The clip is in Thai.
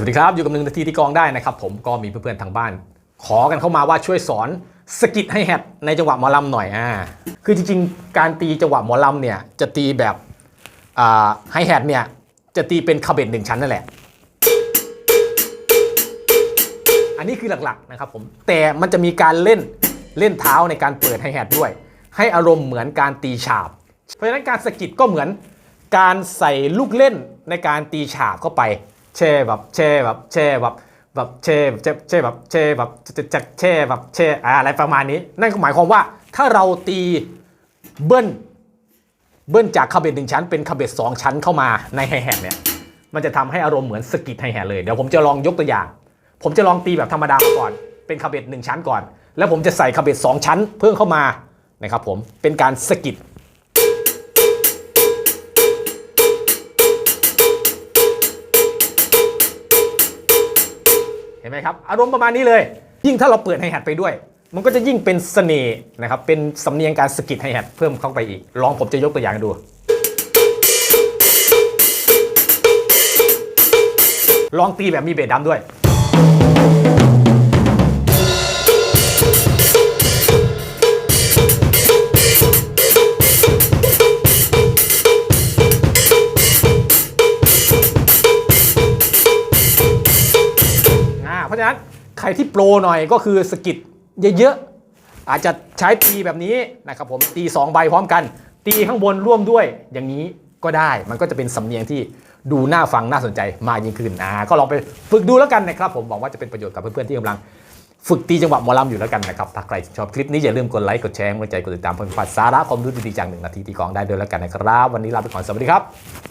สวัสดีครับ อยู่กับหนึ่งนาทีที่กองได้นะครับ ผมก็มีเพื่อนๆทางบ้าน ขอกันเข้ามาว่าช่วยสอนสกิดให้แฮดในจังหวะหมอลำหน่อยอ่าคือจริงๆ การตีจังหวะหมอลำเนี่ยจะตีแบบอ่าให้แฮดเนี่ยจะตีเป็นคาเบตหนึ่งชั้นนั่นแหละ อันนี้คือหลักๆนะครับผมแต่มันจะมีการเล่นเล่นเท้าในการเปิดให้แฮดด้วย ให้อารมณ์เหมือนการตีฉาบ เพราะฉะนั้นการสกิดก็เหมือนการใส่ลูกเล่นในการตีฉาบเข้าไป เช่แบบเช่แบบเช่แบบแบบเช่เช่เช่แบบเช่แบบจะจะเช่แบบเช่อ่าอะไรประมาณนี้ นั่นก็หมายความว่าถ้าเราตีเบิ้ลเบิ้ลจากคาเบตหนึ่งชั้นเป็นคาเบตสองชั้นเข้ามาในไฮแฮทเนี่ยมันจะทำให้อารมณ์เหมือนสกิดไฮแฮทเลยเดี๋ยวผมจะลองยกตัวอย่าง ผมจะลองตีแบบธรรมดาก่อน เป็นคาเบตหนึ่งชั้นก่อน แล้วผมจะใส่คาเบตสองชั้นเพิ่มเข้ามานะครับผมเป็นการสกิด เห็นไหมครับ อารมณ์ประมาณนี้เลย ยิ่งถ้าเราเปิดไฮแฮทไปด้วย มันก็จะยิ่งเป็นเสน่ห์นะครับ เป็นสำเนียงการสกิดไฮแฮทเพิ่มเข้าไปอีก ลองผมจะยกตัวอย่างดู ลองตีแบบมีเบสดัมด้วย เพราะฉะนั้นใครที่โปรหน่อยก็คือสกิดเยอะๆอาจจะใช้ตีแบบนี้นะครับผมตี 2 ใบพร้อมกัน ตีข้างบนร่วมด้วยอย่างนี้ก็ได้มันก็จะเป็นสำเนียงที่ดูน่าฟังน่าสนใจมากยิ่งขึ้นอ่าก็ลองไปฝึกดูแล้วกันนะครับผมหวังว่าจะเป็นประโยชน์กับเพื่อนๆที่กำลังฝึกตีจังหวะหมอลำอยู่แล้วกันนะครับ ถ้าใครชอบคลิปนี้อย่าลืมกดไลค์ กดแชร์กดใจ กดติดตามเพื่อนๆสาระความรู้ดีๆจากหนึ่งนาทีตีกองได้ด้วยแล้วกันนะครับ วันนี้ลาไปก่อน สวัสดีครับ